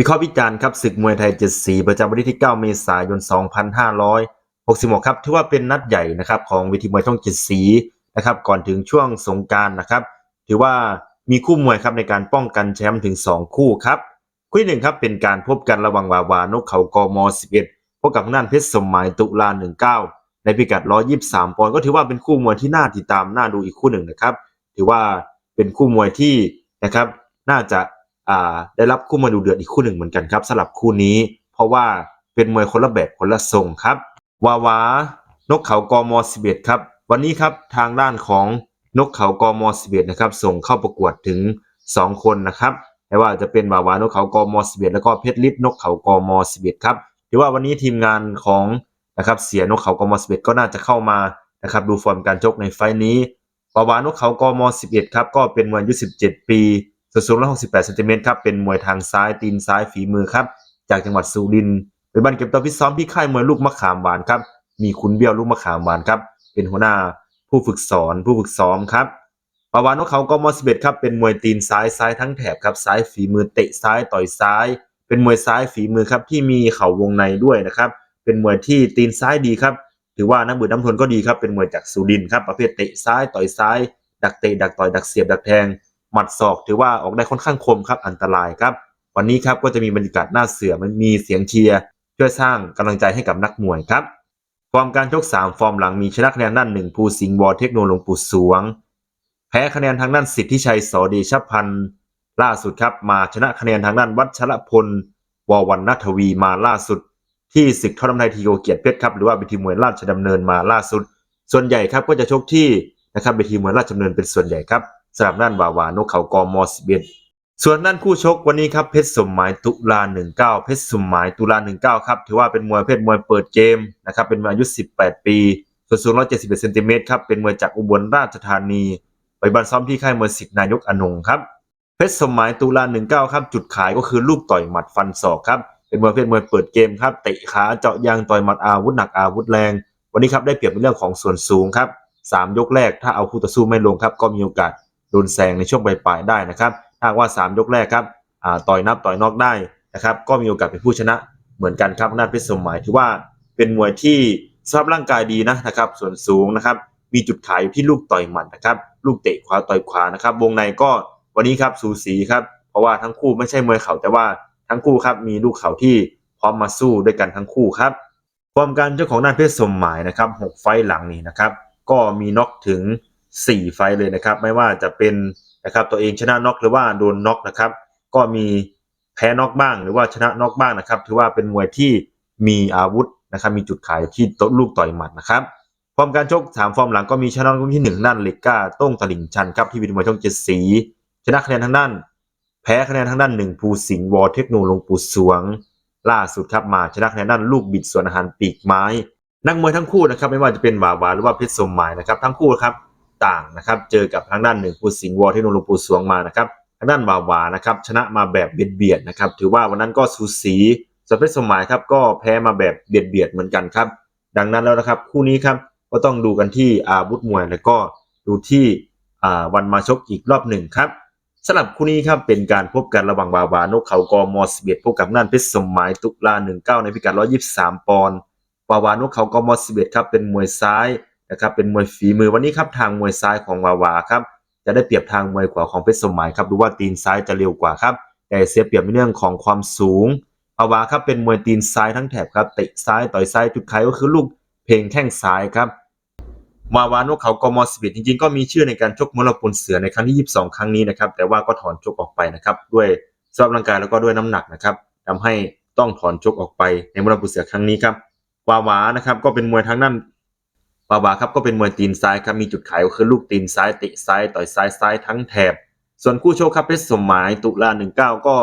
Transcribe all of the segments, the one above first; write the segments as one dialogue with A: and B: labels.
A: วิเคราะห์วิจารณ์ครับศึกมวยไทยเจ็ดสีประจำวันที่ 9 เมษายน 2566 ครับถือว่าเป็นนัดใหญ่นะครับของเวทีมวยช่องเจ็ดสีนะครับก่อนถึงช่วงสงการนะครับ ถือว่ามีคู่มวยครับในการป้องกันแชมป์ถึง 2 คู่ครับคู่ที่หนึ่งครับเป็นการพบกันระหว่างวาวานกเขากม 11 พบกับทางด้านเพชรสมหมายตุลา 19 ในพิกัด 123 ปอนด์ก็ถือว่าเป็นคู่มวยที่น่าติดตามน่าดูอีกคู่หนึ่งนะครับ ถือว่าเป็นคู่มวยที่นะครับน่าจะ ได้รับคู่มาดูเดือดอีกคู่หนึ่งเหมือนกันครับสำหรับคู่นี้ เพราะว่าเป็นมวยคนละแบบคนละทรงครับวาวานกเขากม11ครับวันนี้ครับทางด้านของนกเขากม11นะครับส่งเข้าประกวดถึง 2 คนนะครับไม่ว่าจะเป็นวาวานกเขากม11แล้วก็เพชรลิศนกเขากม11ครับถือว่าวันนี้ทีมงานของนะครับเสียนกเขากม11ก็น่าจะเข้ามานะครับดูฟอร์มการชกในไฟนี้ปาวานกเขากม11ครับก็เป็นมวยอายุ17 ปี ส่วนสูง 168เซนติเมตรครับ เป็นมวยทางซ้ายตีนซ้ายฝีมือครับ จากจังหวัดสุรินทร์เป็นบ้านเก็บตัวฟิตซ้อมที่ค่ายมวยลูกมะขามหวานครับ มีคุณเบี้ยวลูกมะขามหวานครับ เป็นหัวหน้าผู้ฝึกสอนผู้ฝึกซ้อมครับปาวานกเขาก็ม11ครับ เป็นมวยตีนซ้ายซ้ายทั้งแถบครับ ซ้ายฝีมือเตะซ้ายต่อยซ้าย เป็นมวยซ้ายฝีมือครับที่มีเข่าวงในด้วยนะครับ เป็นมวยที่ตีนซ้ายดีครับ ถือว่าน้ำบืดน้ำทนก็ดีครับ เป็นมวยจากสุรินทร์ครับ ประเภทเตะซ้ายต่อยซ้าย ดักเตะดักต่อยดักเสียบดักแทง หมัดศอกถือว่าออกได้ค่อนข้างคมครับอันตรายครับ วันนี้ครับก็จะมีบรรยากาศน่าเสือมันมีเสียงเชียร์ช่วยสร้างกำลังใจให้กับนักมวยครับ ฟอร์มการชก 3 ฟอร์มหลังมีชนะคะแนนด้านหนึ่งภูสิงห์วอเทคโนหลงปูสวง แพ้คะแนนทางด้านสิทธิชัยสอเดชพันธ์ล่าสุดครับมาชนะคะแนนทางด้านวัชรพลววันนัทวีมาล่าสุด ที่ศึกทอดน้ำไทยทีโอเกียรติเพชรครับหรือว่าเวทีมวยราชดำเนินมาล่าสุด ส่วนใหญ่ครับก็จะชกที่นะครับเวทีมวยราชดำเนินเป็นส่วนใหญ่ครับ สำหรับด้านวาวานกเขากม11ส่วนด้านคู่ชกวันนี้ครับเพชรสมหมายตุลา19 เพชรสมหมายตุลา19ครับถือว่าเป็นมวยเพศมวยเปิดเกมนะครับเป็นมวยอายุ 18 ปีส่วนสูง171เซนติเมตรครับเป็นมวยจากอุบลราชธานีไปบันซ้อมที่ค่ายมวยสิทธินายกอนงครับเพชรสมหมายตุลา19ครับจุดขายก็คือลูกต่อยหมัดฟันศอกครับเป็นมวยเพศมวยเปิดเกมครับเตะขาเจาะยางต่อยหมัดอาวุธหนักอาวุธแรง วันนี้ครับได้เปรียบในเรื่องของส่วนสูงครับสามยกแรกถ้าเอาคู่ต่อสู้ไม่ลงครับก็มีโอกาส โดนแซงในช่วงปลายๆได้นะครับถ้าว่า 3 ยกแรกครับต่อยนับต่อยนอกได้นะครับก็มีโอกาสเป็นผู้ชนะเหมือนกันครับหน้าเพชรสมหมายถือว่าเป็นมวยที่สภาพร่างกายดีนะนะครับส่วนสูงนะครับมีจุดขายที่ลูกต่อยหมัดนะครับลูกเตะขวาต่อยขวานะครับวงในก็วันนี้ครับสูสีครับเพราะว่าทั้งคู่ไม่ใช่มวยเข่าแต่ว่าทั้งคู่ครับมีลูกเข่าที่พร้อมมาสู้ด้วยกันทั้งคู่ครับฟอร์มการเจ้าของด้านเพชรสมหมายนะครับหกไฟล์หลังนี้นะครับก็มีน็อกถึง 4 ไฟเลยนะครับ ไม่ว่าจะเป็นนะครับตัวเองชนะน็อกหรือว่าโดนน็อกนะครับ ก็มีแพ้น็อกบ้างหรือว่าชนะน็อกบ้างนะครับ ถือว่าเป็นมวยที่มีอาวุธนะครับ มีจุดขายที่โต๊ะลูกต่อยหมัดนะครับฟอร์มการชกสามฟอร์มหลังก็มีชนะรุ่นที่หนึ่งด้านเล็กก้าต้งตลิ่งชันครับที่วินมวยช่องเจ็ดสีชนะคะแนนทางด้าน แพ้คะแนนทางด้านหนึ่งภูสิงห์วอเทคโนหลงปูสวง ล่าสุดครับมาชนะคะแนนด้านลูกบิดสวนอาหารปีกไม้ นักมวยทั้งคู่นะครับไม่ว่าจะเป็นหวาวาหรือว่าเพชรสมหมายนะครับทั้งคู่ครับ ต่างนะครับ เจอกับทางด้านหนึ่งภูสิงห์วอเทคโนหลงปูสวงมานะครับทางด้านหวาวานะครับชนะมาแบบเบียดเบียดนะครับ ถือว่าวันนั้นก็สูสีสเพชรสมหมายครับก็แพ้มาแบบเบียดเบียดเหมือนกันครับ ดังนั้นแล้วนะครับ คู่นี้ครับก็ต้องดูกันที่อาวุธมวยแล้วก็ดูที่วันมาชกอีกรอบหนึ่งครับสำหรับคู่นี้ครับเป็นการพบกันระหว่างวาวานกเขากอม11พบกับนั่นเพชรสมหมายตุลา19 ในพิกัด 123 ปอนด์วาวานกเขากอม11ครับเป็นมวยซ้าย นะครับเป็นมวยฝีมือวันนี้ครับทางมวยซ้ายของวาวาครับจะได้เปรียบทางมวยขวาของเพชรสมหมายครับดูว่าตีนซ้ายจะเร็วกว่าครับ แต่เสียเปรียบในเรื่องของความสูงปาวาครับเป็นมวยตีนซ้ายทั้งแถบครับเตะซ้ายต่อยซ้ายจุดขายก็คือลูกเพลงแข้งซ้ายครับมาวานกเขากม11จริงๆ ก็มีชื่อในการชกมรปุลเสือในครั้งที่ 22 ครั้งนี้นะครับ แต่ว่าก็ถอนชกออกไปนะครับ ด้วยสภาพร่างกายแล้วก็ด้วยน้ำหนักนะครับทำให้ต้องถอนชกออกไปในมรปุลเสือครั้งนี้ครับวาวานะครับก็เป็นมวยทางด้าน วาวาครับก็เป็นมวยตีนซ้ายครับมีจุดขายก็คือลูกตีนซ้ายเตะซ้ายต่อยซ้ายซ้ายทั้งแถบ ส่วนคู่โชคครับเพชรสมหมายตุลา19ก็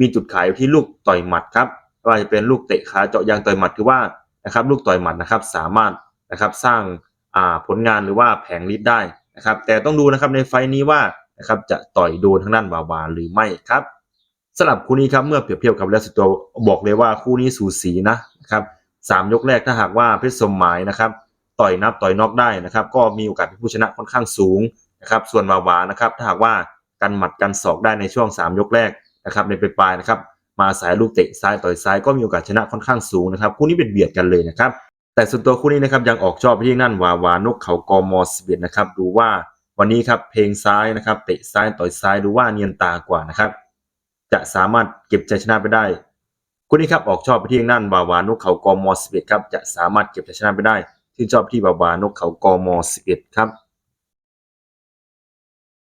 A: มีจุดขายที่ลูกต่อยหมัดครับว่าจะเป็นลูกเตะขาเจาะยางต่อยหมัดคือว่านะครับลูกต่อยหมัดนะครับสามารถนะครับสร้างอ่าผลงานหรือว่าแผงฤทธิ์ได้นะครับแต่ต้องดูนะครับในไฟล์นี้ว่านะครับจะต่อยโดนทางด้านวาวาหรือไม่ครับสำหรับคู่นี้ครับเมื่อเปรียบเทียบกับแล้วสุดตัวบอกเลยว่าคู่นี้สูสีนะครับสามยกแรกถ้าหากว่าเพชรสมหมายนะครับ ต่อยนับต่อยนอกได้นะครับ ก็มีโอกาสเป็นผู้ชนะค่อนข้างสูงนะครับส่วนวาวานะครับถ้าหากว่ากันหมัดกันศอกได้ในช่วง 3 ยกแรกนะครับในปลายๆนะครับมาสายลูกเตะซ้ายต่อยซ้ายก็มีโอกาสชนะค่อนข้างสูงนะครับคู่นี้เป็นเบียดกันเลยนะครับแต่ส่วนตัวคู่นี้นะครับยังออกชอบไปที่นั่นวาวานกเขากอมอสเบียดนะครับดูว่าวันนี้ครับเพลงซ้ายนะครับเตะซ้ายต่อยซ้ายดูว่าเนียนตากว่านะครับจะสามารถเก็บชัยชนะไปได้คู่นี้ครับออกชอบไปที่นั่นวาวานกเขากอมอสเบียดครับจะสามารถเก็บชัยชนะไปได้ ที่นชอบที่วาวานกเขากมสเบียครับ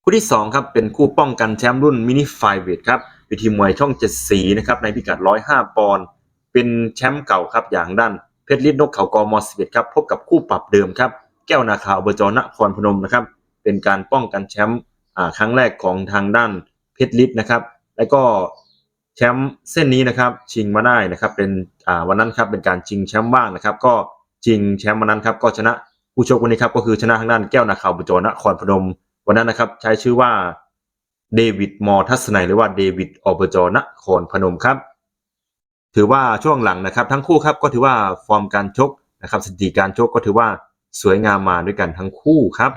A: คู่ที่ 2 ครับ เป็นคู่ป้องกันแชมป์รุ่นมินิไฟเวทครับเวทีมวยช่องเจ็ดสีนะครับในพิกัด 105 ปอนด์เป็นแชมป์เก่าครับอย่างด้านเพชรลิศนกเขากมอ็ดครับพบกับคู่ปรับเดิมครับ แก้วนาคาอบจนครพนมนะครับ เป็นการป้องกันแชมป์ครั้งแรกของทางด้านเพชรลิศนะครับ แล้วก็แชมป์เส้นนี้นะครับชิงมาได้นะครับเป็นวันนั้นครับเป็นการชิงแชมป์ว่างนะครับ ก็ ชิงแชมป์วันนั้นครับก็ชนะผู้ชกวันนี้ครับก็คือชนะทางด้านแก้วนาคาอบจนครพนมวันนั้นนะครับใช้ชื่อว่าเดวิดมอทัศนัยหรือว่าเดวิดอบจนครพนมครับถือว่าช่วงหลังนะครับ ทั้งคู่ครับก็ถือว่าฟอร์มการชกนะครับสถิติการชกก็ถือว่าสวยงามมาด้วยกันทั้งคู่ครับ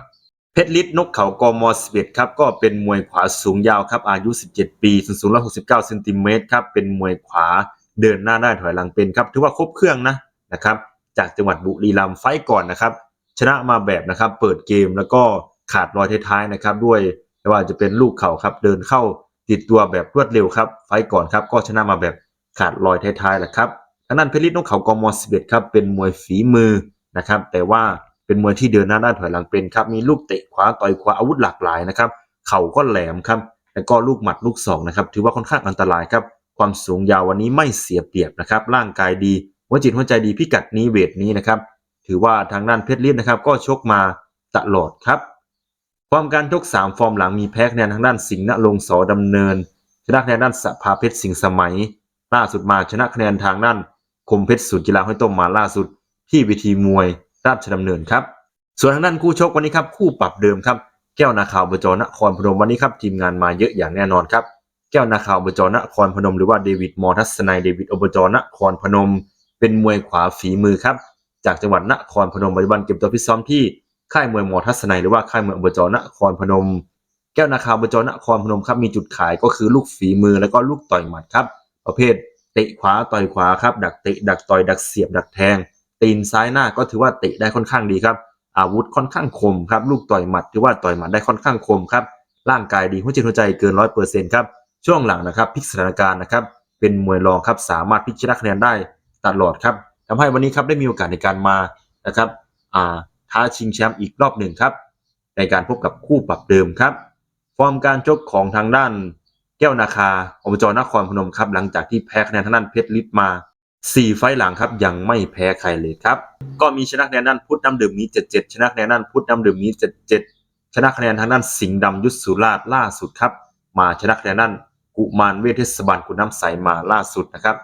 A: เพชรลิศนกเขากม11ครับก็เป็นมวยขวาสูงยาวครับอายุ 17 ปีส่วนสูง169เซนติเมตรครับเป็นมวยขวาเดินหน้าได้ถอยหลังเป็นครับถือว่าครบเครื่องนะนะครับ จากจังหวัดบุรีรัมย์ไฟก่อนนะครับ ชนะมาแบบนะครับเปิดเกมแล้วก็ขาดรอยท้ายๆนะครับ ด้วยไม่ว่าจะเป็นลูกเข่าครับเดินเข้าติดตัวแบบรวดเร็วครับ ไฟก่อนครับก็ชนะมาแบบขาดรอยท้ายๆแหละครับทางด้านเพชรลิศนกเขากม11ครับเป็นมวยฝีมือนะครับ แต่ว่าเป็นมวยที่เดินหน้าด้านถอยหลังเป็นครับมีลูกเตะขวาต่อยขวาอาวุธหลากหลายนะครับเข่าก็แหลมครับแล้วก็ลูกหมัดลูกศอกนะครับถือว่าค่อนข้างอันตรายครับความสูงยาววันนี้ไม่เสียเปรียบนะครับร่างกายดี หัวจิตหัวใจดีพิกัดนี้เวทนี้นะครับ ถือว่าทางด้านเพชรลิศนะครับ ก็ชกมาตลอดครับ ฟอร์มการชก3ฟอร์มหลังมีแพ้คะแนนทางด้านสิงห์ณรงสอดำเนิน ชนะคะแนนด้านสภาเพชรสิงห์สมัย ล่าสุดมาชนะคะแนนทางด้านคมเพชรศูนย์กีฬาห้อยต้มมาล่าสุด ที่วิธีมวยราชดำเนินครับ ส่วนทางด้านคู่ชกวันนี้ครับคู่ปรับเดิมครับแก้วนาคาวบจนครพนมวันนี้ครับทีมงานมาเยอะอย่างแน่นอนครับแก้วนาคาวบจนครพนม หรือว่าเดวิดมอทัศนัยเดวิดอบจนครพนม เป็นมวยขวาฝีมือครับ จากจังหวัดนครพนมปัจจุบันเก็บตัวฟิซ้อมที่ค่ายมวยมอทัศนัยหรือว่าค่ายมวยอบจนครพนม แก้วนาคาอบจนครพนมครับมีจุดขายก็คือลูกฝีมือแล้วก็ลูกต่อยหมัดครับ ประเภทเตะขวาต่อยขวาครับ ดักเตะดักต่อยดักเสียบดักแทง ตีนซ้ายหน้าก็ถือว่าเตะได้ค่อนข้างดีครับ อาวุธค่อนข้างคมครับ ลูกต่อยหมัดถือว่าต่อยหมัดได้ค่อนข้างคมครับ ร่างกายดีหัวจิตหัวใจเกินร้อยเปอร์เซ็นต์ครับ ช่วงหลังนะครับพลิกสถานการณ์นะครับ เป็นมวยรองครับสามารถพลิกชนะคะแนนได้ ตลอดครับทำให้วันนี้ครับได้มีโอกาสในการมานะครับอ่าท้าชิงแชมป์อีกรอบหนึ่งครับ ในการพบกับคู่ปรับเดิมครับ ฟอร์มการชกของทางด้านแก้วนาคาอบจนครพนมครับ หลังจากที่แพ้คะแนนทางด้านเพชรลิศมา 4 ไฟหลังครับ ยังไม่แพ้ใครเลยครับ ก็มีชนะคะแนนด้านพุทธน้ำดื่มนี้ 77 ชนะคะแนนด้านพุทธน้ำดื่มนี้ 77 ชนะคะแนนทางด้านสิงห์ดำยุทธสุราชล่าสุดครับ มาชนะคะแนนด้านกุมารเวทเทศบาลกุน้ำใสมาล่าสุดนะครับ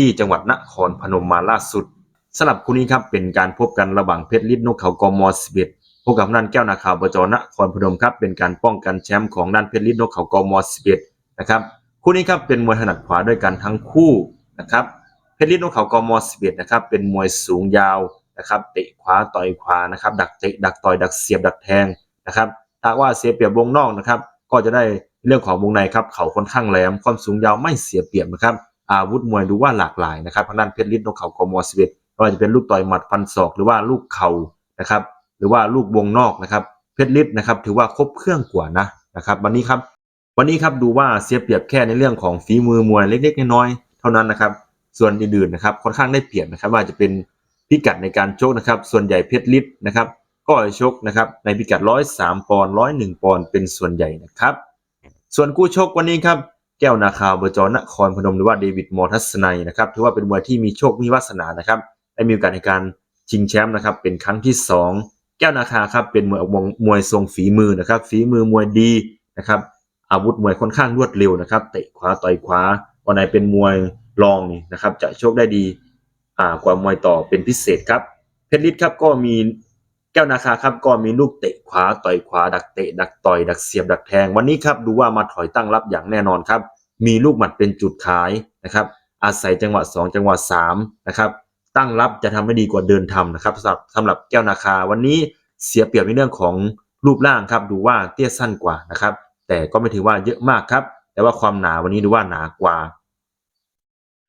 A: ที่จังหวัดนครพนมมาล่าสุดสำหรับคู่นี้ครับเป็นการพบกันระหว่างเพชรลิศนกเขากม11พบกับทางด้านแก้วนาคาบจนครพนมครับเป็นการป้องกันแชมป์ของด้านเพชรลิศนกเขากม11นะครับคู่นี้ครับเป็นมวยถนัดขวาด้วยกันทั้งคู่นะครับเพชรลิศนกเขากม11นะครับเป็นมวยสูงยาวนะครับเตะขวาต่อยขวานะครับดักเตะดักต่อยดักเสียบดักแทงนะครับถ้าว่าเสียเปรียบวงนอกนะครับก็จะได้เรื่องของวงในครับเขาค่อนข้างแหลมความสูงยาวไม่เสียเปรียบนะครับ อาวุธมวยดูว่าหลากหลายนะครับทางด้านเพชรลิศนกเขากม11ไม่ว่าจะเป็นลูกต่อยหมัดฟันศอกหรือว่าลูกเข่านะครับ หรือว่าลูกวงนอกนะครับ เพชรลิศนะครับ ถือว่าครบเครื่องกว่านะนะครับ วันนี้ครับวันนี้ครับดูว่าเสียเปรียบแค่ในเรื่องของฝีมือมวยเล็กๆน้อยๆเท่านั้นนะครับ ส่วนอื่นๆนะครับค่อนข้างได้เปรียบนะครับ ว่าจะเป็นพิกัดในการชกนะครับ ส่วนใหญ่เพชรลิศนะครับ ก็ชกนะครับในพิกัด 103 ปอนด์101 ปอนด์เป็นส่วนใหญ่นะครับ ส่วนคู่ชกวันนี้ครับ แก้วนาคาบจนครพนมหรือว่าเดวิดมอทัศนัยนะครับถือว่าเป็นมวยที่มีโชคมีวาสนานะครับได้มีโอกาสในการชิงแชมป์นะครับเป็นครั้งที่ 2 แก้วนาคาครับเป็นมวยมวยทรงฝีมือนะครับฝีมือมวยดีนะครับอาวุธมวยค่อนข้างรวดเร็วนะครับเตะขวาต่อยขวาวันไหนเป็นมวยรองนี่นะครับจะโชคได้ดีกว่ามวยต่อเป็นพิเศษครับเพชรลิศครับก็มี ก้วนาคาครับก็มีลูกเตะขวาต่อยขวาดักเตะดักต่อยดักเสียบดักแทง วันนี้ครับดูว่ามาถอยตั้งรับอย่างแน่นอนครับ มีลูกหมัดเป็นจุดขายนะครับ อาศัยจังหวะ 2 จังหวะ3นะครับตั้งรับจะทำให้ดีกว่าเดินทำนะครับสำหรับสำหรับแก้วนาคาวันนี้เสียเปรียบในเรื่องของรูปร่างครับ ดูว่าเตี้ยสั้นกว่านะครับ แต่ก็ไม่ถือว่าเยอะมากครับ แต่ว่าความหนาวันนี้ดูว่าหนากว่า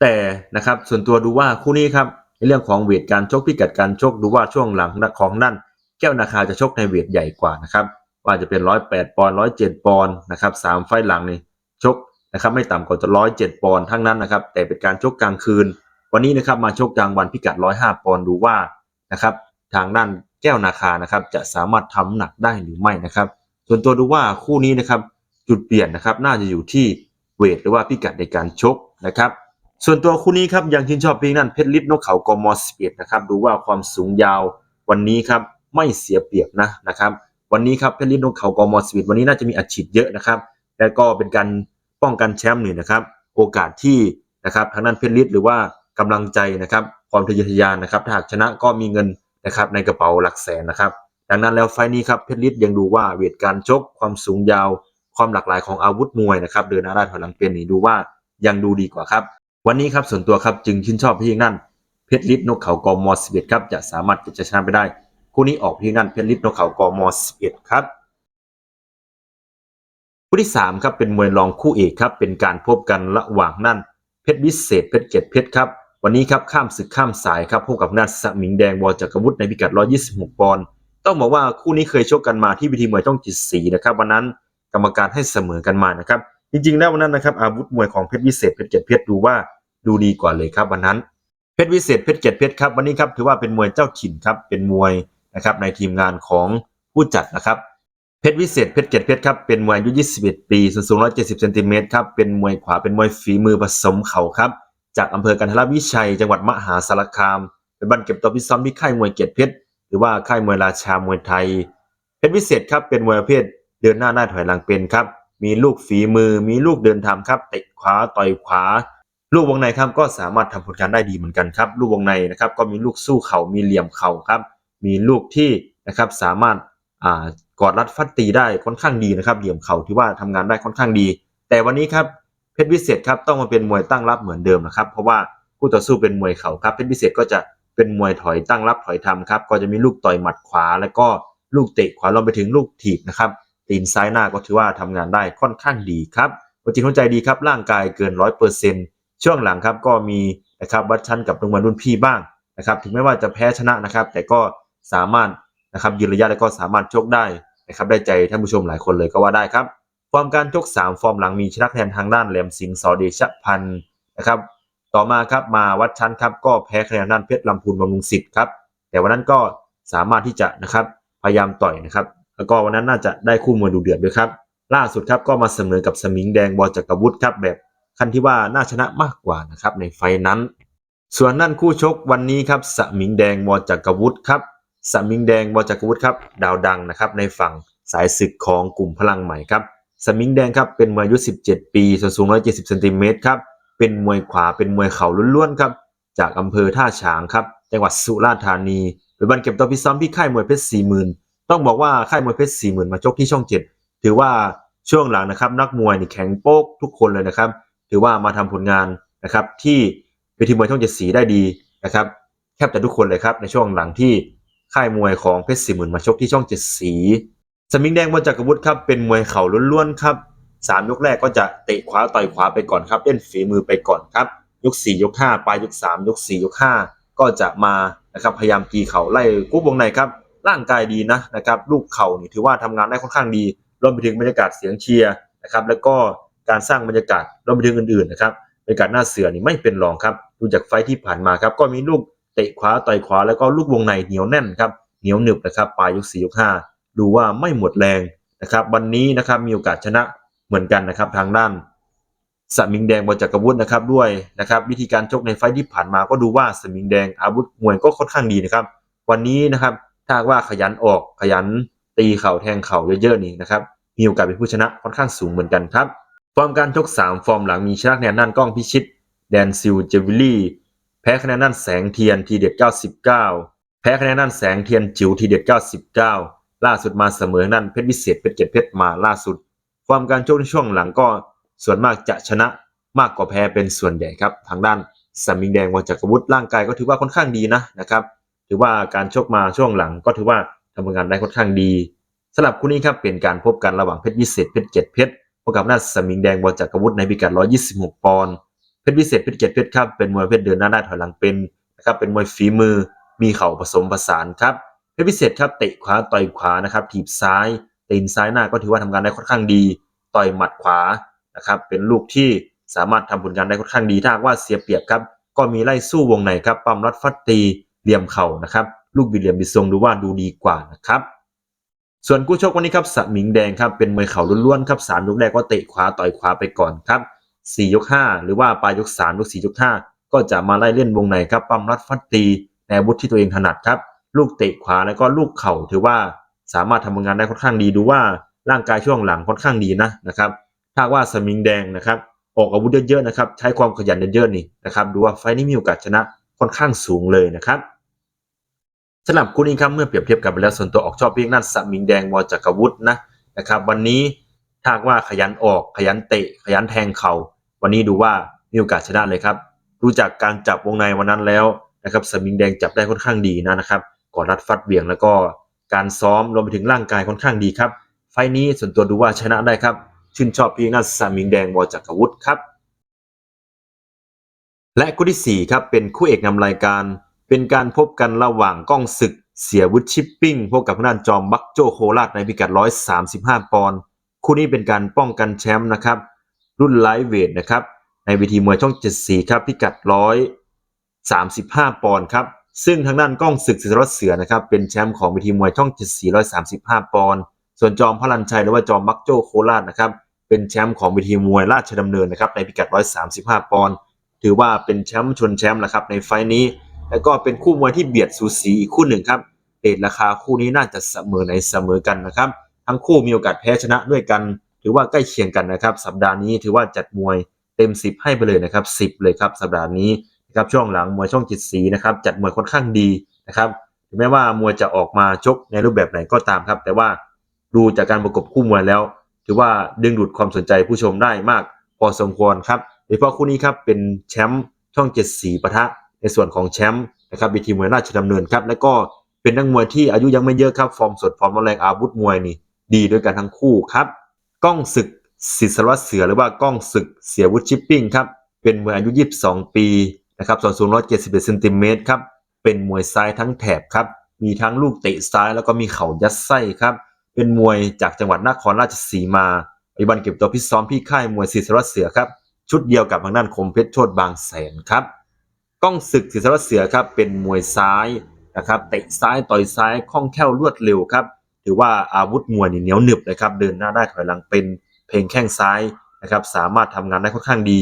A: แต่นะครับส่วนตัวดูว่าคู่นี้ครับในเรื่องของเวทการชกพิกัดการชกดูว่าช่วงหลังของนั่น แก้วนาคาจะชกในเวทใหญ่กว่านะครับว่าจะเป็นร้อยแปดปอนด์ร้อยเจ็ดปอนด์นะครับสามไฟล์หลังนี่ชกนะครับไม่ต่ำกว่าจะร้อยเจ็ดปอนด์ทั้งนั้นนะครับ แต่เป็นการชกกลางคืน วันนี้นะครับมาชกกลางวันพิกัดร้อยห้าปอนด์ดูว่านะครับทางด้านแก้วนาคานะครับจะสามารถทำหนักได้หรือไม่นะครับ ส่วนตัวดูว่าคู่นี้นะครับจุดเปลี่ยนนะครับน่าจะอยู่ที่เวทหรือว่าพิกัดในการชกนะครับส่วนตัวคู่นี้ครับยังชื่นชอบเพียงนั้นเพชรลิศนกเขากมอสเปียดนะครับดูว่าความสูงยาววันนี้ครับ ไม่เสียเปรียบนะนะครับวันนี้ครับเพชรลิศนกเขากมอสเปียวันนี้น่าจะมีอัดฉีดเยอะนะครับแล้วก็เป็นการป้องกันแชมป์หนี่งนะครับ โอกาสที่นะครับทางด้านเพชรลิศหรือว่ากำลังใจนะครับความทะเยอทะยานนะครับถ้าหากชนะก็มีเงินนะครับในกระเป๋าหลักแสนนะครับดังนั้นแล้วไฟนี้ครับเพชรลิศยังดูว่าเวทการชกความสูงยาว ความหลากหลายของอาวุธมวยนะครับเดินหน้าได้ถอยหลังเป็นนี่ดูว่ายังดูดีกว่าครับ วันนี้ครับส่วนตัวครับจึงชื่นชอบเพียงนั่นเพชรลิศนกเขากอมสิบเอ็ดครับจะสามารถเก็บชัยชนะไปได้ คู่นี้ออกเพียงนั่นเพชรลิศนกเขากมสิบเอ็ดครับคู่ที่สามครับเป็นมวยรองคู่เอกครับเป็นการพบกันระหว่างนั่นเพชรวิเศษเพชรเกยรตเพชรครับวันนี้ครับข้ามศึกข้ามสายครับพบกับนัดสมิงแดงวอจักรวุฒิในพิกัด 126 ปอนด์ต้องบอกว่าคู่นี้เคยชกกันมาที่วิธีมวยช่องจิตสีนะครับวันนั้นกรรมการให้เสมอกันมานะครับจริงๆแล้ววันนั้นนะครับอาวุธมวยของเพชรวิเศษเพชรเกียรติเพชรดูว่าดูดีกว่าเลยครับวันนั้นเพชรวิเศษเพชรเกียรติเพชรครับวันนี้ครับถือว่าเป็นมวยเจ้าถิ่นครับเป็นมวย นะครับในทีมงานของผู้จัดนะครับเพชรวิเศษเพชรเกตเพชรครับเป็นมวยอายุ 21 ปีส่วนสูง 170เซนติเมตรครับเป็นมวยขวาเป็นมวยฝีมือผสมเข่าครับจากอำเภอกันทรวิชัย จังหวัดมหาสารคาม เป็นบ้านเก็บตัวพิซซ้อมที่ค่ายมวยเกียรติเพชรหรือว่าค่ายมวยราชามวยไทย เพชรวิเศษครับเป็นมวยประเภทเดินหน้าหน้าถอยหลังเป็นครับ มีลูกฝีมือ มีลูกเดินทำครับเตะขวาต่อยขวา ลูกวงในครับก็สามารถทำผลงานได้ดีเหมือนกันครับ ลูกวงในนะครับก็มีลูกสู้เข่ามีเหลี่ยมเข่าครับ มีลูกที่นะครับสามารถอ่ากอดรัดฟัดตีได้ค่อนข้างดีนะครับเหลี่ยมเข่าที่ว่าทำงานได้ค่อนข้างดี แต่วันนี้ครับเพชรวิเศษครับต้องมาเป็นมวยตั้งรับเหมือนเดิมนะครับ เพราะว่าคู่ต่อสู้เป็นมวยเข่าครับเพชรวิเศษก็จะเป็นมวยถอยตั้งรับถอยทำครับก็จะมีลูกต่อยหมัดขวา แล้วก็ลูกเตะขวารวมไปถึงลูกถีบนะครับตีนซ้ายหน้าก็ถือว่าทำงานได้ค่อนข้างดีครับหัวจิตหัวใจดีครับร่างกายเกินร้อยเปอร์เซ็นช่วงหลังครับก็มีนะครับวัดชั้นกับรางวัลรุ่นพี่บ้างนะครับถึงแม้ว่าจะแพ้ชนะนะครับ แต่ก็ สามารถนะครับยืนระยะแล้วก็สามารถชกได้นะครับได้ใจท่านผู้ชมหลายคนเลยก็ว่าได้ครับฟอร์มการชก 3 ฟอร์มหลังมีชนะคะแนนทางด้านแหลมสิงห์สอเดชพันธ์นะครับต่อมาครับมาวัดชั้นครับก็แพ้คะแนนด้านเพชรลำพูนบำรุงศิษย์ครับแต่วันนั้นก็สามารถที่จะนะครับพยายามต่อยนะครับแล้วก็วันนั้นน่าจะได้คู่มวยดูเดือดด้วยครับล่าสุดครับก็มาเสมอกับสมิงแดงบอจักรวุฒิครับแบบคันที่ว่าน่าชนะมากกว่านะครับในไฟนั้น ส่วนนั่นคู่ชกวันนี้ครับสมิงแดงบอจักรวุฒิครับ สมิงแดงบอจักรวุฒิครับดาวดังนะครับในฝั่งสายศึกของกลุ่มพลังใหม่ครับสมิงแดงครับเป็นมวยอายุ 17 ปีส่วนสูง 170เซนติเมตรครับเป็นมวยขวาเป็นมวยเข่าล้วนๆครับจากอำเภอท่าฉางครับจังหวัดสุราษฎร์ธานีเป็นบันเก็บตัวพิซซ้อมที่ค่ายมวยเพชรสี่หมื่นต้องบอกว่าค่ายมวยเพชรสี่หมื่นมาชกที่ช่องเจ็ดถือว่าช่วงหลังนะครับนักมวยนี่แข็งโป๊กทุกคนเลยนะครับ ถือว่ามาทำผลงานนะครับที่เวทีมวยช่องเจ็ดสีได้ดีนะครับแทบจะทุกคนเลยครับในช่วงหลังที่ ค่ายมวยของเพชรสี่หมื่นมาชกที่ช่องเจ็ดสี สมิงแดงบนจักรวุฒิครับเป็นมวยเข่าล้วนๆครับสามยกแรกก็จะเตะขวาต่อยขวาไปก่อนครับเล่นฝีมือไปก่อนครับ ยกสี่ยกห้าปลายยกสามยกสี่ยกห้าก็จะมานะครับพยายามตีเข่าไล่กุ๊บวงในครับร่างกายดีนะนะครับลูกเข่านี่ถือว่าทำงานได้ค่อนข้างดีรวมไปถึงบรรยากาศเสียงเชียร์นะครับแล้วก็การสร้างบรรยากาศรวมไปถึงอื่นๆนะครับบรรยากาศหน้าเสือนี่ไม่เป็นรองครับดูจากไฟที่ผ่านมาครับก็มีลูก เตะขวาต่อยขวาแล้วก็ลูกวงในเหนียวแน่นครับเหนียวหนึบนะครับปลายยกสี่ยกห้าดูว่าไม่หมดแรงนะครับ วันนี้นะครับมีโอกาสชนะเหมือนกันนะครับทางด้านสมิงแดงบอจักรวุฒินะครับด้วยนะครับวิธีการชกในไฟที่ผ่านมาก็ดูว่าสมิงแดงอาวุธมวยก็ค่อนข้างดีนะครับ วันนี้นะครับถ้าว่าขยันออกขยันตีเข่าแทงเข่าเยอะๆนี่นะครับมีโอกาสเป็นผู้ชนะค่อนข้างสูงเหมือนกันครับ ฟอร์มการชก 3 ฟอร์มหลังมีชนะแนนนั่นกล้องพิชิต แดนซิลเจวิลี่ แพ้คะแนนนั่นแสงเทียนทีเด็ด 99 แพ้คะแนนนั่นแสงเทียนจิ๋วทีเด็ด 99 ล่าสุดมาเสมอนั่นเพชรวิเศษเพชรเจ็ดเพชรมาล่าสุดฟอร์มการชกในช่วงหลังก็ส่วนมากจะชนะมากกว่าแพ้เป็นส่วนใหญ่ครับ ทางด้านสมิงแดงวัจักรวุฒิร่างกายก็ถือว่าค่อนข้างดีนะนะครับ ถือว่าการชกมาช่วงหลังก็ถือว่าทำงานได้ค่อนข้างดีสำหรับคู่นี้ครับเป็นการพบกันระหว่างเพชรวิเศษเพชรเจ็ดเพชรพบกับหน้าสมิงแดงบอลจักรวุฒิในพิกัด 126 ปอนด์ ชรพิเศษเพชรเกียรติเพชรครับเป็นมวยเพศเดินหน้าได้ถอยหลังเป็นนะครับเป็นมวยฝีมือมีเข่าผสมผสานครับเพชรพิเศษครับเตะขวาต่อยขวานะครับถีบซ้ายตีนซ้ายหน้าก็ถือว่าทำงานได้ค่อนข้างดีต่อยหมัดขวานะครับเป็นลูกที่สามารถทำผลงานได้ค่อนข้างดีถ้าว่าเสียเปรียบครับก็มีไล่สู้วงในครับปั๊มรัดฟัดตีเหลี่ยมเข่านะครับลูกบิดเหลี่ยมบิดทรงดูว่าดูดีกว่านะครับส่วนกู้ชกวันนี้ครับสมิงแดงครับเป็นมวยเข่าล้วนๆครับสามยกแรกก็เตะขวาต่อยขวาไปก่อนครับ สี่ยกห้าหรือว่าปลายยกสามยกสี่ยกห้าก็จะมาไล่เล่นวงในครับปั๊มรัดฟัดตีในอาวุธที่ตัวเองถนัดครับ ลูกเตะขวาแล้วก็ลูกเข่าถือว่าสามารถทำงานได้ค่อนข้างดีดูว่าร่างกายช่วงหลังค่อนข้างดีนะนะครับถ้าว่าสมิงแดงนะครับออกอาวุธเยอะๆนะครับใช้ความขยันเยอะๆนี่นะครับดูว่าไฟนี้มีโอกาสชนะค่อนข้างสูงเลยนะครับสำหรับคู่นี้ครับเมื่อเปรียบเทียบกันไปแล้วส่วนตัวออกชอบเพียงนัดสมิงแดงวอจักรวุฒินะนะครับ วันนี้ถ้าว่าขยันออกขยันเตะขยันแทงเขา่า วันนี้ดูว่ามีโอกาสชนะเลยครับดูจากการจับวงในวันนั้นแล้วนะครับสมิงแดงจับได้ค่อนข้างดีนะนะครับก่อนรัดฟัดเบี่ยงแล้วก็การซ้อมรวมไปถึงร่างกายค่อนข้างดีครับ ไฟล์นี้ส่วนตัวดูว่าชนะได้ครับ ชื่นชอบพียงนัดสมิงแดงวอจักรวุฒิครับ และคู่ที่ 4 ครับ เป็นคู่เอกนำรายการ เป็นการพบกันระหว่างก้องศึกเสียวุฒิชิปปิ้งพบกับทางด้านจอมบักโจโคราชในพิกัด 135 ปอนด์คู่นี้เป็นการป้องกันแชมป์นะครับ รุ่นไลท์เวทนะครับ ในเวทีมวยช่อง74ครับพิกัด135ปอนด์ครับ ซึ่งทางด้านก้องศึกศิรศเสือนะครับเป็นแชมป์ของเวทีมวยช่อง74 135ปอนด์ส่วนจอมพลันชัยหรือว่าจอมบักโจโคราชนะครับเป็นแชมป์ของเวทีมวยราชดำเนินนะครับในพิกัด 135 ปอนด์ถือว่าเป็นแชมป์ชนแชมป์แหละครับในไฟล์นี้ แล้วก็เป็นคู่มวยที่เบียดสูสีอีกคู่หนึ่งครับเรทราคาคู่นี้น่าจะเสมอในเสมอกันนะครับ ทั้งคู่มีโอกาสแพ้ชนะด้วยกัน ถือว่าใกล้เคียงกันนะครับ สัปดาห์นี้ถือว่าจัดมวยเต็ม 10 ให้ไปเลยนะครับ10 เลยครับสัปดาห์นี้นะครับช่วงหลังมวยช่องจิตสีนะครับจัดมวยค่อนข้างดีนะครับถึงแม้ว่ามวยจะออกมาชกในรูปแบบไหนก็ตามครับ แต่ว่าดูจากการประกบคู่มวยแล้ว ถือว่าดึงดูดความสนใจผู้ชมได้มาก พอสมควรครับโดยเฉพาะคู่นี้ครับเป็นแชมป์ช่องเจ็ดสีปะทะในส่วนของแชมป์นะครับบีทีมวยราชดำเนินครับ แล้วก็เป็นนักมวยที่อายุยังไม่เยอะครับ ฟอร์มสดฟอร์มแรงอาวุธมวยนี่ดีด้วยกันทั้งคู่ครับ ก้องศึกศิษวัตเสือหรือว่าก้องศึกเสียวุฒิชิปปิ้งครับ เป็นมวยอายุ 22 ปีนะครับส่วนสูง 171เซนติเมตรครับ เป็นมวยซ้ายทั้งแถบครับ มีทั้งลูกเตะซ้ายแล้วก็มีเข่ายัดไส้ครับ เป็นมวยจากจังหวัดนครราชสีมาปัจจุบันเก็บตัวพิซ้อมที่ค่ายมวยศิษวัตเสือครับ ชุดเดียวกับทางด้านคมเพชรโชดบางแสนครับ ก้องศึกศิษวัตเสือครับ เป็นมวยซ้ายนะครับ เตะซ้ายต่อยซ้ายคล่องแคล่วรวดเร็วครับ ถือว่าอาวุธมวยนี่เหนียวหนึบเลยครับเดินหน้าได้ถอยหลังเป็นเพลงแข้งซ้ายนะครับสามารถทำงานได้ค่อนข้างดี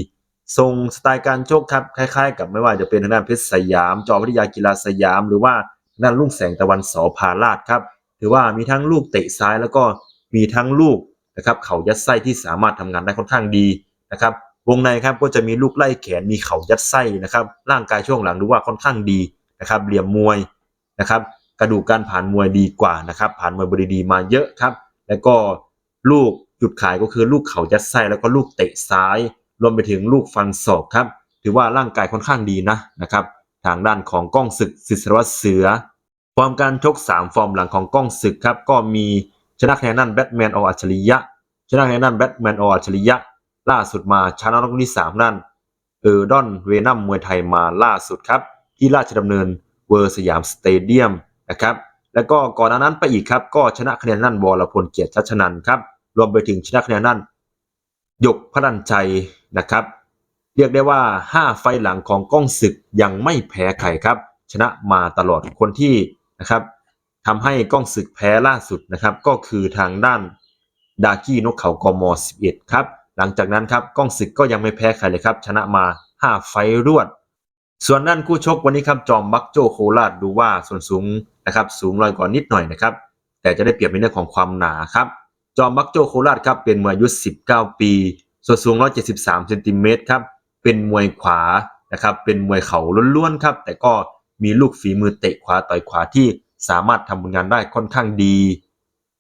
A: ทรงสไตล์การโชกครับคล้ายๆ กับไม่ว่าจะเป็นทางด้านเพชรสยาม จอวิทยากีฬาสยาม หรือว่าด้านลุ่งแสงตะวันสอพาราชครับถือว่ามีทั้งลูกเตะซ้ายแล้วก็มีทั้งลูกนะครับเข่ายัดไส้ที่สามารถทำงานได้ค่อนข้างดีนะครับวงในครับก็จะมีลูกไล่แขนมีเข่ายัดไส้นะครับร่างกายช่วงหลังดูว่าค่อนข้างดีนะครับเหลี่ยมมวยนะครับ กระดูกการผ่านมวยดีกว่านะครับ ผ่านมวยบริดีมาเยอะครับ แล้วก็ลูกจุดขายก็คือลูกเข่ายัดไส้แล้วก็ลูกเตะซ้าย รวมไปถึงลูกฟันศอกครับ ถือว่าร่างกายค่อนข้างดีนะนะครับ ทางด้านของก้องศึกศิษวัตเสือ ฟอร์มการชก 3 ฟอร์มหลังของก้องศึกครับ ก็มีชนะคะแนนนั่นแบทแมนออัจฉริยะ ชนะคะแนนนั่นแบทแมนออัจฉริยะ ล่าสุดมาชนะรอบที่สามนั่นเออร์ดอนเวนัมมวยไทยมาล่าสุดครับ ที่ราชดำเนินเวอร์สยามสเตเดียม นะครับแล้วก็ก่อนหน้านั้นไปอีกครับก็ชนะคะแนนนั่นวรพลเกียรติชัชนันครับรวมไปถึงชนะคะแนนนั่นหยกพลันใจนะครับ เรียกได้ว่า 5 ไฟหลังของก้องศึกยังไม่แพ้ใครครับ ชนะมาตลอดคนที่นะครับทำให้ก้องศึกแพ้ล่าสุดนะครับ ก็คือทางด้านดากี้นกเขากม11ครับหลังจากนั้นครับก้องศึกก็ยังไม่แพ้ใครเลยครับ ชนะมา 5 ไฟรวด ส่วนด้านคู่ชกวันนี้ครับจอมบักโจโคราชดูว่าส่วนสูงนะครับสูงลอยกว่านิดหน่อยนะครับแต่จะได้เปรียบในเรื่องของความหนาครับจอมบักโจโคราชครับเป็นมวยอายุ 19 ปี ส่วนสูง 173เซนติเมตรครับเป็นมวยขวานะครับเป็นมวยเข่าล้วนๆครับแต่ก็มีลูกฝีมือเตะขวาต่อยขวาที่สามารถทำผลงานได้ค่อนข้างดี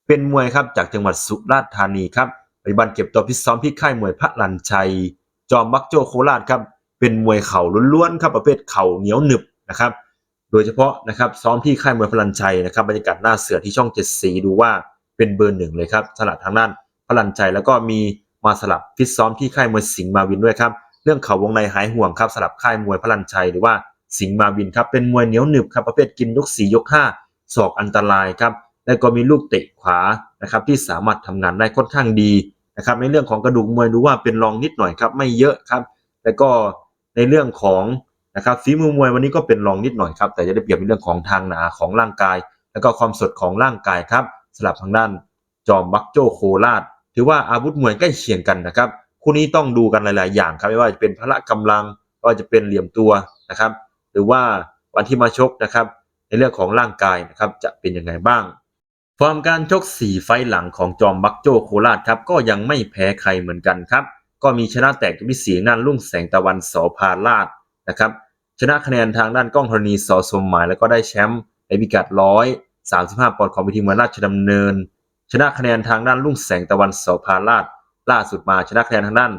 A: เป็นมวยครับจากจังหวัดสุราษฎร์ธานีครับปัจจุบันเก็บตัวพิตซ้อมที่ค่ายมวยพระลันชัย จอมบักโจโคราชครับ เป็นมวยเข่าล้วนๆครับประเภทเข่าเหนียวหนึบนะครับ โดยเฉพาะนะครับซ้อมที่ค่ายมวยพลันชัยนะครับบรรยากาศหน้าเสือที่ช่องเจ็ดสีดูว่าเป็นเบอร์หนึ่งเลยครับสลับทางด้านพลันชัยแล้วก็มีมาสลับฟิตซ้อมที่ค่ายมวยสิงห์มาวินด้วยครับเรื่องเข่าวงในหายห่วงครับสลับค่ายมวยพลันชัยหรือว่าสิงห์มาวินครับเป็นมวยเหนียวหนึบครับประเภทกินยก4ยก5ศอกอันตรายครับแล้วก็มีลูกเตะขวานะครับที่สามารถทำงานได้ค่อนข้างดีนะครับในเรื่องของกระดูกมวยดูว่าเป็นรองนิดหน่อยครับไม่เยอะครับ แล้วก็ ในเรื่องของนะครับฝีมือมวยวันนี้ก็เป็นรองนิดหน่อยครับ แต่จะได้เปรียบในเรื่องของทางหนาของร่างกาย แล้วก็ความสดของร่างกายครับสลับทางด้านจอมบักโจโคราชถือว่าอาวุธมวยใกล้เคียงกันนะครับคู่นี้ต้องดูกันหลาย ๆ อย่างครับไม่ว่าจะเป็นพละกำลังไม่ว่าจะเป็นเหลี่ยมตัวนะครับ หรือว่าวันที่มาชกนะครับ ในเรื่องของร่างกายนะครับจะเป็นยังไงบ้างฟอร์มการชก 4 ไฟหลังของจอมบักโจโคราชครับก็ยังไม่แพ้ใครเหมือนกันครับ ก็มีชนะแตกทุกที่สีนั่นลุ่งแสงตะวันสอพาราชนะครับชนะคะแนนทางด้านกล้องธรณีสอสมหมาย แล้วก็ได้แชมป์ในพิกัดร้อยสามสิบห้าปอนด์ของวิธีมวยราชดำเนิน ชนะคะแนนทางด้านลุ่งแสงตะวันสอพาราชล่าสุดมาชนะคะแนนทางด้าน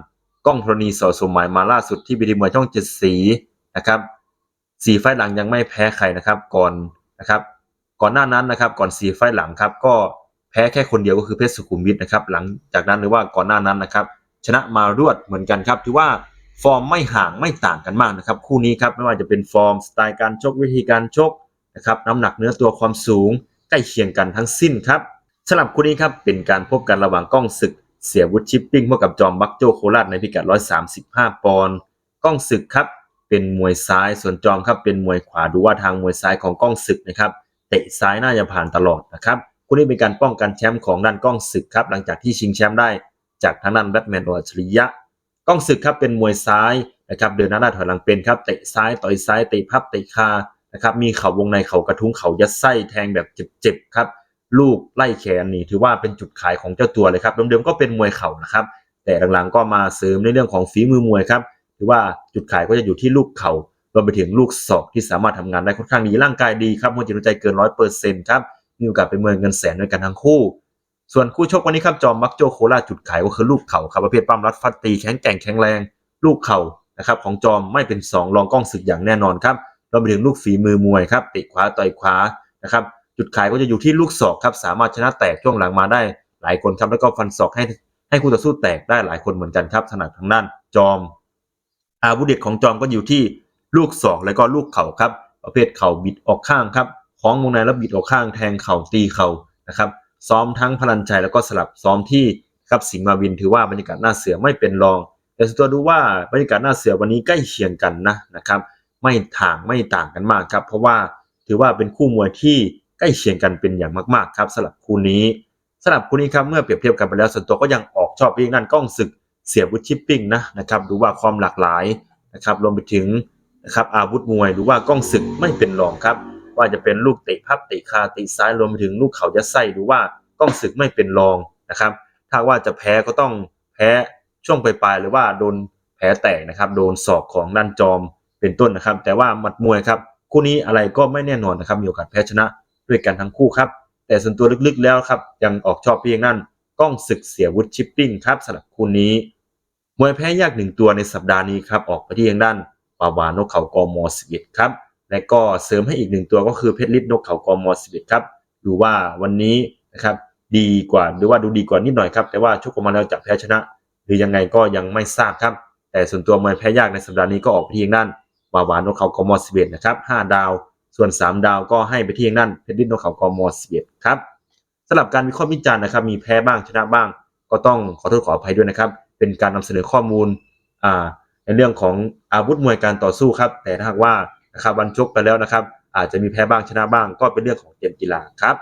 A: กล้องธรณีสอสมหมายมาล่าสุดที่วิธีมวยช่องเจ็ดสีนะครับสี่ไฟหลังยังไม่แพ้ใครนะครับก่อนนะครับก่อนหน้านั้นนะครับก่อนสี่ไฟหลังครับก็แพ้แค่คนเดียวก็คือเพชรสุขุมวิทนะครับหลังจากนั้นหรือว่าก่อนหน้านั้นนะครับ ชนะมารวดเหมือนกันครับถือว่าฟอร์มไม่ห่างไม่ต่างกันมากนะครับ คู่นี้ครับไม่ว่าจะเป็นฟอร์มสไตล์การชกวิธีการชกนะครับน้ำหนักเนื้อตัวความสูงใกล้เคียงกันทั้งสิ้นครับสำหรับคู่นี้ครับเป็นการพบกันระหว่างกล้องศึกเสียวุฒิชิปปิ้งพบกับจอมบักโจโคราชในพิกัด 135 ปอนด์กล้องศึกครับเป็นมวยซ้ายส่วนจอมครับเป็นมวยขวาดูว่าทางมวยซ้ายของกล้องศึกนะครับเตะซ้ายน่าจะผ่านตลอดนะครับคู่นี้เป็นการป้องกันแชมป์ของด้านกล้องศึกครับหลังจากที่ชิงแชมป์ได้ จากทางด้านแบทแมนโออัจฉริยะก้องศึกครับเป็นมวยซ้ายนะครับเดินหน้าหน้าถอยหลังเป็นครับเตะซ้ายต่อยซ้ายเตะพับเตะคานะครับมีเข่าวงในเข่ากระทุ้งเข่ายัดไส้แทงแบบเจ็บๆครับลูกไล่แขนนี่ถือว่าเป็นจุดขายของเจ้าตัวเลยครับเดิมๆก็เป็นมวยเข่านะครับแต่หลังๆก็มาเสริมในเรื่องของฝีมือมวยครับถือว่าจุดขายก็จะอยู่ที่ลูกเข่ารวมไปถึงลูกศอกที่สามารถทำงานได้ค่อนข้างดีร่างกายดีครับหัวจิตใจเกินร้อยเปอร์เซ็นต์ครับมีโอกาสเป็นเมืองเงินแสนด้วยกันทั้งคู่ ส่วนคู่ชกวันนี้ครับจอมมักโจโคราจุดขายก็คือลูกเข่าครับประเภทปั้มรัดฟัดตีแข็งแกร่งแข็งแรง ลูกเข่านะครับของจอมไม่เป็นสองรองกล้องศึกอย่างแน่นอนครับเราไปถึงลูกฝีมือมวยครับเตะขวาต่อยขวานะครับจุดขายก็จะอยู่ที่ลูกศอกครับสามารถชนะแตกช่วงหลังมาได้หลายคนครับแล้วก็ฟันศอกให้ให้คู่ต่อสู้แตกได้หลายคนเหมือนกันครับถนัดทางด้านจอม อาวุธเด็ดของจอมก็อยู่ที่ลูกศอกแล้วก็ลูกเข่าครับ ประเภทเข่าบิดออกข้างครับคล้องวงในแล้วบิดออกข้างแทงเข่าตีเข่านะครับ ซ้อมทั้งพลันใจแล้วก็สลับซ้อมที่ครับสิงห์มาวินถือว่าบรรยากาศหน้าเสือไม่เป็นรอง แต่ส่วนตัวดูว่าบรรยากาศหน้าเสือวันนี้ใกล้เคียงกันนะนะครับไม่ต่างไม่ต่างกันมากครับ เพราะว่าถือว่าเป็นคู่มวยที่ใกล้เคียงกันเป็นอย่างมากๆครับสำหรับคู่นี้สำหรับคู่นี้ครับเมื่อเปรียบเทียบกันไปแล้วส่วนตัวก็ยังออกชอบเรื่องนั้นกล้องศึกเสียบุชชิปปิ้งนะนะครับดูว่าความหลากหลายนะครับรวมไปถึงนะครับอาวุธมวยดูว่ากล้องศึกไม่เป็นรองครับ ว่าจะเป็นลูกเตะพับเตะคาเตะซ้ายรวมไปถึงลูกเข่ายัดไส้ดูว่ากล้องศึกไม่เป็นรองนะครับ ถ้าว่าจะแพ้ก็ต้องแพ้ช่วงปลายๆหรือว่าโดนแผลแตกนะครับโดนศอกของด้านจอมเป็นต้นนะครับ แต่ว่าหมัดมวยครับคู่นี้อะไรก็ไม่แน่นอนนะครับมีโอกาสแพ้ชนะด้วยกันทั้งคู่ครับแต่ส่วนตัวลึกๆแล้วครับยังออกชอบเพียงนั่นกล้องศึกเสียวุฒิชิปปิ้งครับสำหรับคู่นี้มวยแพ้ยากหนึ่งตัวในสัปดาห์นี้ครับออกไปที่ทางด้านปาวานกเขากม11ครับ และก็เสริมให้อีกหนึ่งตัวก็คือเพชรฤทธิ์นกเขากม11ครับดูว่าวันนี้นะครับดีกว่าหรือว่าดูดีกว่านิดหน่อยครับ แต่ว่าชกออกมาแล้วจะแพ้ชนะ หรือยังไงก็ยังไม่ทราบครับ แต่ส่วนตัวมวยแพ้ยากในสัปดาห์นี้ก็ออกไปที่ทางด้านปาวานนกเขากม11นะครับ5ดาว ส่วน 3 ดาวก็ให้ไปที่ทางด้านเพชรฤทธิ์นกเขากม11ครับสำหรับการวิเคราะห์วิจารณ์นะครับ มีแพ้บ้างชนะบ้าง ก็ต้องขอโทษขออภัยด้วยนะครับ เป็นการนำเสนอข้อมูลในเรื่องของอาวุธมวยการต่อสู้ครับ แต่ถ้าหากว่า นะครับวันชกไปแล้วนะครับ อาจจะมีแพ้บ้างชนะบ้างก็เป็นเรื่องของเกมกีฬาครับ